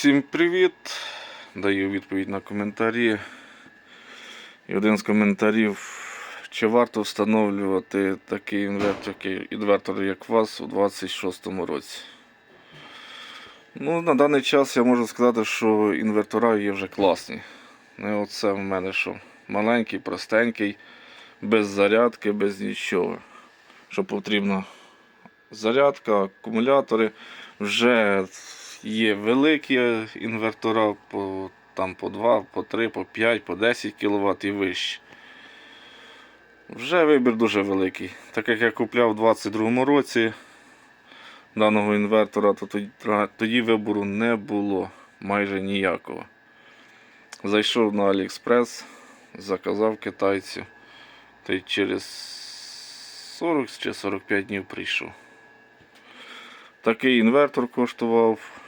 Всім привіт! Даю відповідь на коментарі. І один з коментарів, чи варто встановлювати такий інвертор, інвертор, як у вас у 26-му році. Ну, на даний час я можу сказати, що інвертора є вже класні. Ну, оце в мене що маленький, простенький, без зарядки, без нічого. Що потрібно зарядка, акумулятори. Вже є великі інвертора по, там, по 2, по 3, по 5, по 10 кВт і вище. Вже вибір дуже великий. Так як я купляв у 2022 році даного інвертора, то тоді, тоді вибору не було майже ніякого. Зайшов на AliExpress, заказав китайцю, та й через 40 чи 45 днів прийшов. Такий інвертор коштував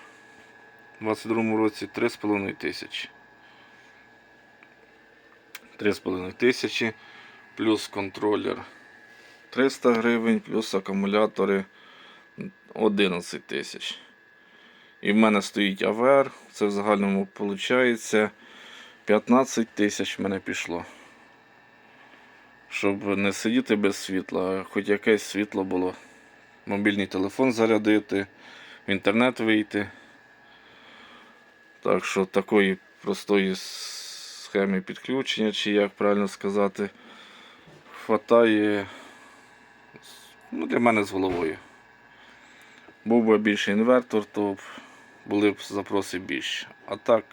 у 22 році 3,5 тисячі. 3,5 тисячі плюс контролер 300 гривень, плюс акумулятори 11 тисяч. І в мене стоїть АВР, це в загальному виходить 15 тисяч в мене пішло. Щоб не сидіти без світла, хоч якесь світло було мобільний телефон зарядити, в інтернет вийти. Так що такої простої схеми підключення, чи як правильно сказати, хватає ну, для мене з головою. Був би більший інвертор, то були б запроси більше. А так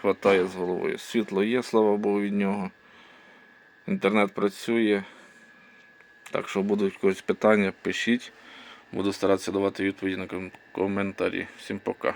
хватає з головою. Світло є, слава Богу, від нього. Інтернет працює. Так що будуть якісь питання, пишіть. Буду старатися давати відповіді на коментарі. Всім пока.